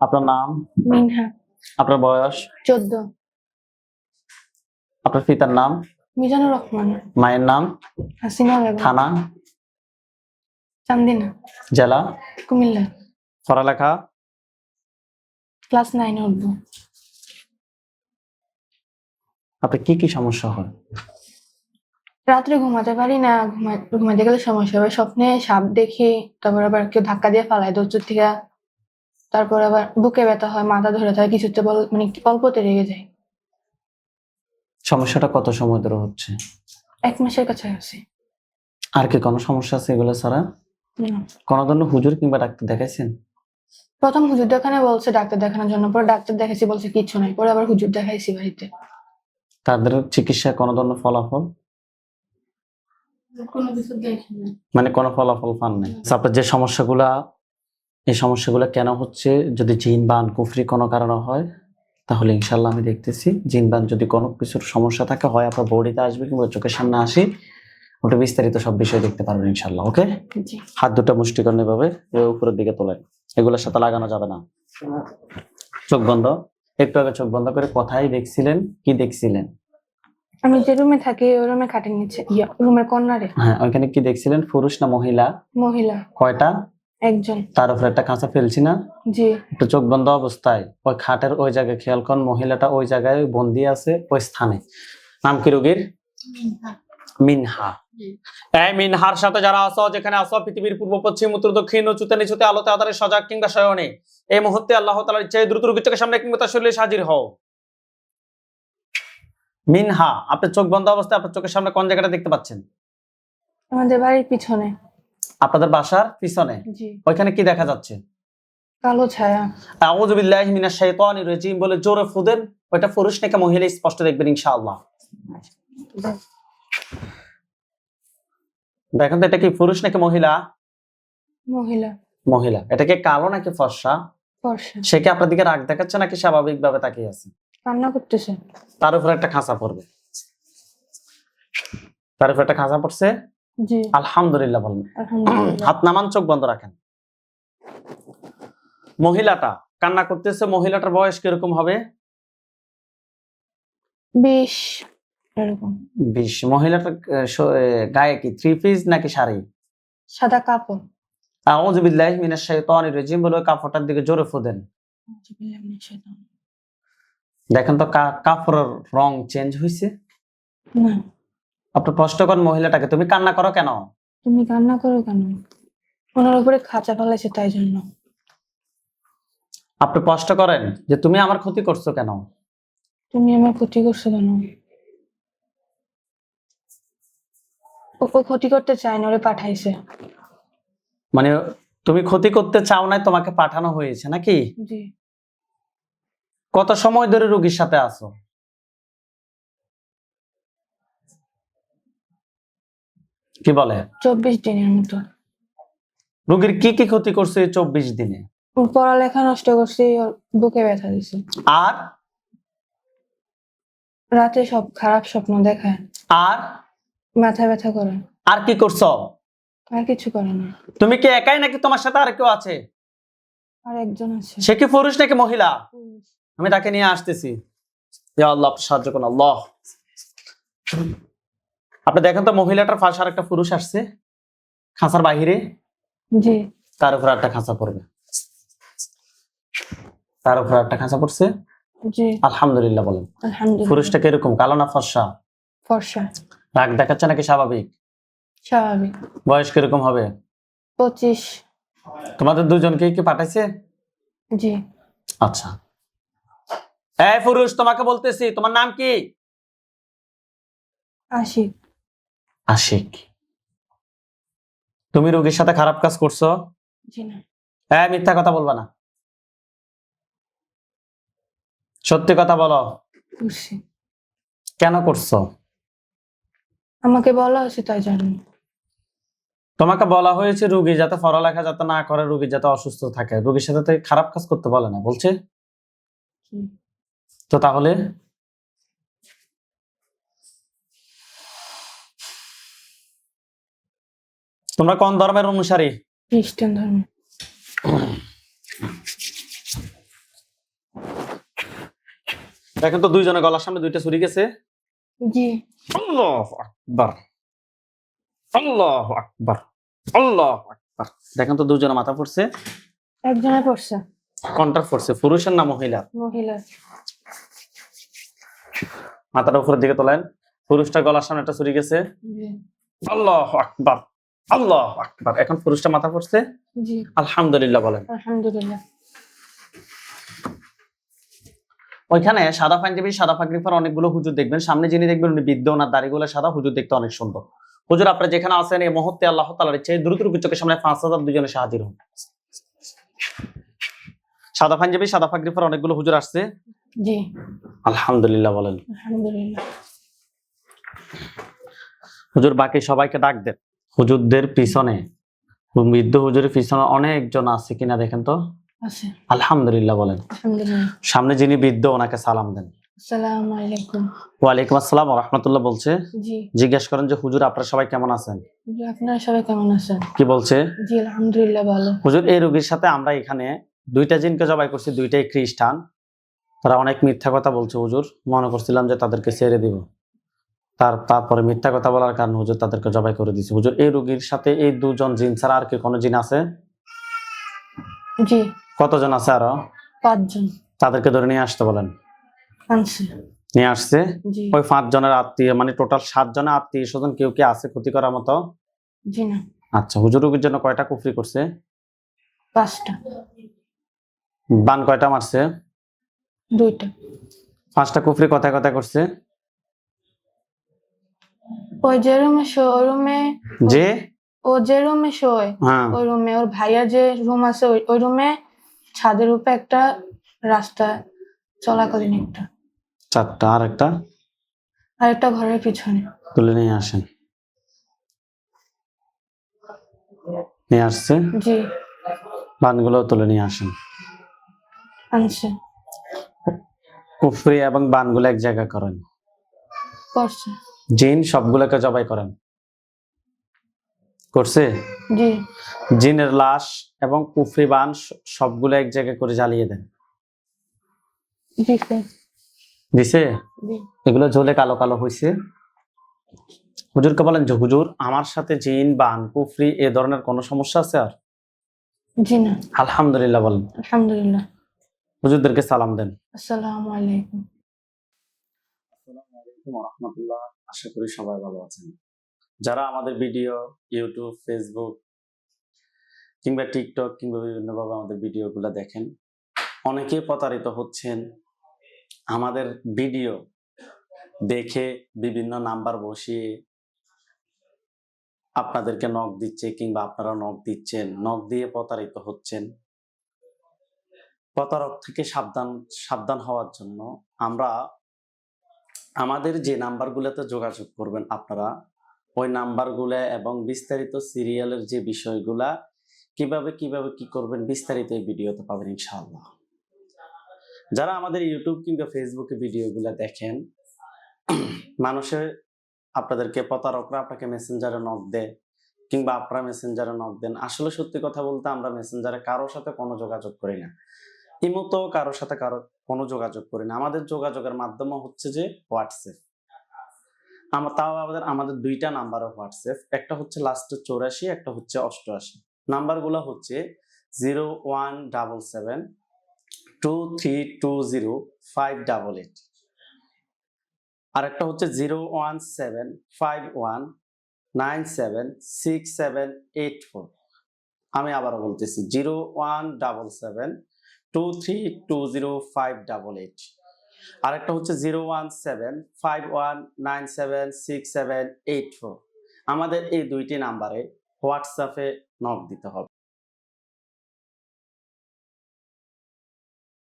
আপনার নাম? মিনহা। আপনার বয়স? চোদ্দ। আপনার পিতার নাম? মিজানুর রহমান। মায়ের নাম? হাসিনা বেগম। থানা? চান্দিনা। জেলা? কুমিল্লা। পড়ালেখা? ক্লাস নাইনে উঠবো। আপনার কি কি সমস্যা হয়? রাত্রে ঘুমাতে পারি না ঘুমাতে গেলে সমস্যা হবে স্বপ্নে সাপ দেখি তারপর আবার কেউ ধাক্কা দিয়ে ফালায় দৌড় থেকে তারপর আবার বুকে ব্যথা হয় মাথা ধরে থাকে কিছুতে বল মানে অল্পতে রেগে যায়। সমস্যাটা কত সময় ধরে হচ্ছে? এক মাসের কাছাকাছি। আর কি কোনো সমস্যা আছে এগুলো ছাড়া। কোনো ধরনের হুজুর কিংবা ডাক্তার দেখাইছেন? প্রথম হুজুর দেখানে বলছে ডাক্তার দেখানোর জন্য পরে ডাক্তার দেখাইছি বলছে কিচ্ছু নাই পরে আবার হুজুর দেখাইছি বাড়িতে। তাদের চিকিৎসা কোনো ধরনের ফলাফল? কিছু মানে কোনো ফলাফল পান নাই আপনার যে সমস্যাগুলা এই সমস্যাগুলো কেন হচ্ছে? যদি জিন বান কুফরি কোনো কারণে হয় তাহলে ইনশাল্লাহ আমি দেখতেছি। জিন বান যদি কোনো কিছুর সমস্যা থাকে হয় আপনার বডিতে আসবে কিংবা চোখের সামনে আসি ওটা বিস্তারিত সব বিষয় দেখতে পারবেন ইনশাল্লাহ ওকে? হাত দুটো মুষ্টিকরণ এভাবে উপরের দিকে তোলেন। এগুলোর সাথে লাগানো যাবে না। চোখ বন্ধ। একটু আগে চোখ বন্ধ করে কোথায় দেখছিলেন কি দেখছিলেন? আমি যে রুমে থাকি ওই রুমে খাটের নিচে ইয়া রুমের কর্নারে। হ্যাঁ ওইখানে কি দেখছিলেন? পুরুষ না মহিলা? মহিলা। কয়টা? একজন। তার উপরে একটা কাঁচা ফেলছি না? জি। একটু চোখ বন্ধ অবস্থায়। ওই খাটের ওই জায়গায় খেয়াল করেন মহিলাটা ওই জায়গায় বন্দি আছে ওই স্থানে। নাম কি রোগীর? মিনহা। এই মিনহার সাথে যারা আছো যেখানে আছো পৃথিবীর পূর্ব পশ্চিম উত্তর দক্ষিণ উঁচুতে নিচুতে আলোতে আধারে সজাগ কিংবা শয়নে এই মুহূর্তে আল্লাহ তালার ইচ্ছায় দ্রুত রোগীর চোখের সামনে কিংবা তার শরীরে হাজির হও। মিনহা আপনার চোখ বন্ধ অবস্থায় আপনার চোখের সামনে কোন জায়গাটা দেখতে পাচ্ছেন? আমাদের বাড়ির পিছনে। আপনাদের বাসার পিছনে। ওইখানে কি দেখা যাচ্ছে? কালো ছায়া। আউযু বিল্লাহি মিনাশ শাইতানির রাজিম বলে জোরে ওইটা পুরুষ নাকি মহিলা স্পষ্ট দেখবেন ইনশাআল্লাহ। দেখেন তো এটা কি পুরুষ নাকি মহিলা? মহিলা। মহিলা। এটা কি কালো নাকি ফর্সা? ফর্সা। সে কি আপনার দিকে রাগ দেখাচ্ছে নাকি স্বাভাবিক ভাবে তাকিয়ে আছে? কান্না করতেছে। তার উপর একটা খাঁচা পড়বে। তার উপর একটা খাঁচা পড়ছে। আলহামদুলিল্লাহ বলেন। হাত নামান চোখ বন্ধ রাখেন। মহিলাটা কান্না করতেছে মহিলাটার বয়স কীরকম হবে? বিশ বিশ। মহিলাটার গায়ে কি থ্রি পিস নাকি শাড়ি? সাদা কাপড়। আউযু বিল্লাহি মিনাশ শাইতানির রাজিম বলে কাপড়টার দিকে জোরে ফুদেন দেখেন তো কাপড়ের রং চেঞ্জ হয়েছে না। আপনি প্রশ্ন করেন মহিলাটাকে তুমি কান্না করো কেন? তুমি কান্না করো কেন? ওনার উপরে খাঁচা ফেলাইছে তাই জন্য। আপনি প্রশ্ন করেন যে তুমি আমার ক্ষতি করছ কেন? তুমি আমার ক্ষতি করছ কেন? ও ও ক্ষতি করতে চায় না ওরে পাঠাইছে। মানে তুমি ক্ষতি করতে চাও নাই তোমাকে পাঠানো হয়েছে নাকি? জি। কত সময় ধরে রোগীর সাথে আছো? কি বলে? চব্বিশ দিনের মতো। রোগীর কি কি ক্ষতি করছে চব্বিশ দিনে? পড়ালেখা নষ্ট করছে বুকে ব্যথা দিছে। আর? রাতে সব খারাপ স্বপ্ন দেখায়। আর? মাথা ব্যথা করে। আর কি করছ? আর কিছু করে না। তুমি কি একাই নাকি তোমার সাথে আর কেউ আছে? আর একজন আছে। সে কি পুরুষ নাকি মহিলা? আমি তাকে নিয়ে আসতেছি। ইয়া আল্লাহ সাহায্য করুন আল্লাহ। আপনি দেখেন তো মহিলাটার পাশে আর একটা পুরুষ আসছে। খাঁচার বাহিরে। জি। তার উপর একটা খাঁচা পড়বে। তার উপর একটা খাঁচা পড়ছে। জি। আলহামদুলিল্লাহ বলেন। আলহামদুলিল্লাহ। পুরুষটা কীরকম? কালো না ফর্সা? ফর্সা। রাগ দেখাচ্ছে নাকি স্বাভাবিক? স্বাভাবিক। বয়স কীরকম হবে? পঁচিশ। তোমাদের দুজনকে কি পাঠাইছে? জি। আচ্ছা। এই পুরুষ তোমাকে বলতেছি তোমার নাম কি? আশি আশিক। তুমি রোগীর সাথে খারাপ কাজ করছ? হ্যাঁ মিথ্যা কথা বলবা না। সত্যি কথা বলো। কেন করছ? আমাকে বলা হয়েছে তাই জানি। তোমাকে বলা হয়েছে রুগী যাতে পড়ালেখা যাতে না করে রুগী যাতে অসুস্থ থাকে। রুগীর সাথে খারাপ কাজ করতে বলে না বলছে? তো তাহলে? তোমরা কোন ধর্মের অনুসারী? খ্রিস্টান ধর্ম। দেখেন তো দুইজনের গলার সামনে দুইটা ছুরি গেছে। জি। আল্লাহ আকবার। আল্লাহ আকবার। আল্লাহ আকবার। দেখেন তো দুজনে মাথা পড়ছে। একজনে পড়ছে। পড়ছে? পুরুষের না মহিলা মহিলা মাথাটা উপরের দিকে তোলেন। পুরুষটা গলার সামনে একটা ছুরি গেছে। জি। আল্লাহ আকবার। আল্লাহ আকবার। এখন পুরুষটা মাথা পড়ছে? জি। আলহামদুলিল্লাহ বলেন। আলহামদুলিল্লাহ। ওইখানে সাদা পাঞ্জাবি সাদা পাগড়ি পর অনেকগুলো হুজুর দেখবেন। সামনে যিনি দেখবেন উনি বৃদ্ধ ওনার দাড়িগুলো সাদা হুজুর দেখতে অনেক সুন্দর। হুজুর আপনারা যেখানে আছেন এই মুহূর্তে আল্লাহ তালার ইচ্ছে দ্রুত চোখের সামনে পাঁচ হাজার দুজনে সাহায্য হন সাদা পাঞ্জাবি সাদা পাগড়ি পর অনেকগুলো হুজুর আসছে। জি। আলহামদুলিল্লাহ বলেন। আলহামদুলিল্লাহ। হুজুর বাকি সবাইকে ডাক দেন। হুজুরদের পিছনে বৃদ্ধ হুজুরের পিছনে অনেকজন আছে কিনা দেখেন তো? আলহামদুলিল্লাহ বলেন। সামনে যিনি বৃদ্ধ ওনাকে সালাম দেন। ওয়ালাইকুম আসসালাম রহমতুল্লাহ বলছে। জিজ্ঞেস করেন যে হুজুর আপনারা সবাই কেমন আছেন? আপনারা সবাই কেমন আছেন? কি বলছে? জি আলহামদুলিল্লাহ ভালো। হুজুর এই রোগীর সাথে আমরা এখানে দুইটা জিনকে জবাই করছি দুইটাই খ্রিস্টান। তারা অনেক মিথ্যা কথা বলছে হুজুর। মনে করছিলাম যে তাদেরকে ছেড়ে দিব। তার তারপরে মিথ্যা কথা বলার কারণে হুজুর তাদেরকে জবাই করে দিয়েছে। হুজুর এই রোগীর সাথে এই দুজন জিন ছাড়া আর কি কোনো জিন আছে? জি। কতজন আছে আরও? পাঁচজন। তাদেরকে ধরে নিয়ে আসতে বলেন। আনছে। নিয়ে আসছে? ওই পাঁচ জনের আত্মীয় মানে টোটাল সাত জনের আত্মীয় স্বজন কেউ কি আছে ক্ষতি করার মতো? জি না। আচ্ছা হুজুর রোগীর জন্য কয়টা কুফরি করছে? পাঁচটা। বান কয়টা মারছে? দুইটা। পাঁচটা কুফরি কথায় কথায় করছে? ওই যে রুমে ওই রুমে যে? ও যে রুমে শোয়। হ্যাঁ। ওই রুমে ওর ভাইয়ার যে রুম আছে ওই রুমে ছাদের উপরে একটা রাস্তা চলাকালীন একটা। চারটা আর একটা? আর একটা ঘরের পিছনে। তুলে নিয়ে আসেন। নিয়ে আসছে? জি। বানগুলো তুলে নিয়ে আসেন। আনছে। কুফরি এবং বানগুলো এক জায়গায় করেন। করছে। জিন সবগুলোকে জবাই করেন। করছে? জিনের লাশ এবং কুফরি বান সবগুলো এক জায়গায় করে জ্বালিয়ে দেন। দিছে। এগুলো ঝোলে কালো কালো হয়েছে হুজুরকে বলেন যে হুজুর আমার সাথে জিন বান কুফরি এ ধরনের কোনো সমস্যা আছে আর? জি না। আলহামদুলিল্লাহ বলেন। আলহামদুলিল্লাহ। হুজুরদেরকে সালাম দেন। আসসালামু আলাইকুম। আসসালামু আলাইকুম রহমতুল্লাহ। আশা করি সবাই ভালো আছেন। যারা আমাদের ভিডিও ইউটিউব ফেসবুক কিংবা টিকটক কিংবা বিভিন্নভাবে আমাদের ভিডিওগুলো দেখেন অনেকে প্রতারিত হচ্ছেন আমাদের ভিডিও দেখে বিভিন্ন নাম্বার বসিয়ে আপনাদেরকে নখ দিচ্ছে কিংবা আপনারা নখ দিচ্ছেন নখ দিয়ে প্রতারিত হচ্ছেন। প্রতারক থেকে সাবধান সাবধান হওয়ার জন্য আমরা আমাদের যে নাম্বারগুলোতে যোগাযোগ করবেন আপনারা, ওই নাম্বারগুলো এবং বিস্তারিত সিরিয়ালের যে বিষয়গুলা, কীভাবে কীভাবে, কি করবেন বিস্তারিত এই ভিডিওতে পাবেন ইনশাআল্লাহ। যারা আমাদের ইউটিউব কিংবা ফেসবুকে ভিডিওগুলো দেখেন, মানুষের, আপনাদেরকে প্রতারকরা আপনাকে মেসেঞ্জারে নক দেয় কিংবা আপনারা মেসেঞ্জারে নক দেন। আসলে সত্যি কথা বলতে আমরা মেসেঞ্জারে কারোর সাথে কোনো যোগাযোগ করি না। ইমতো কারোর সাথে কারও কোনো যোগাযোগ করি না। আমাদের যোগাযোগের মাধ্যম হচ্ছে যে হোয়াটসঅ্যাপ আমরা তাও আমাদের আমাদের দুইটা নাম্বার হোয়াটসঅ্যাপ একটা হচ্ছে লাস্টে চৌরাশি, একটা হচ্ছে অষ্টআশি। নাম্বারগুলো হচ্ছে zero one double seven two three two zero five double eight আর একটা হচ্ছে zero one seven five one nine seven six seven eight four আমি আবারও বলতেছি zero one double seven two three two zero five double eight আরেকটা হচ্ছে zero one seven five one nine seven six seven eight four আমাদের এই দুইটি নাম্বারে হোয়াটসঅ্যাপে নক দিতে হবে।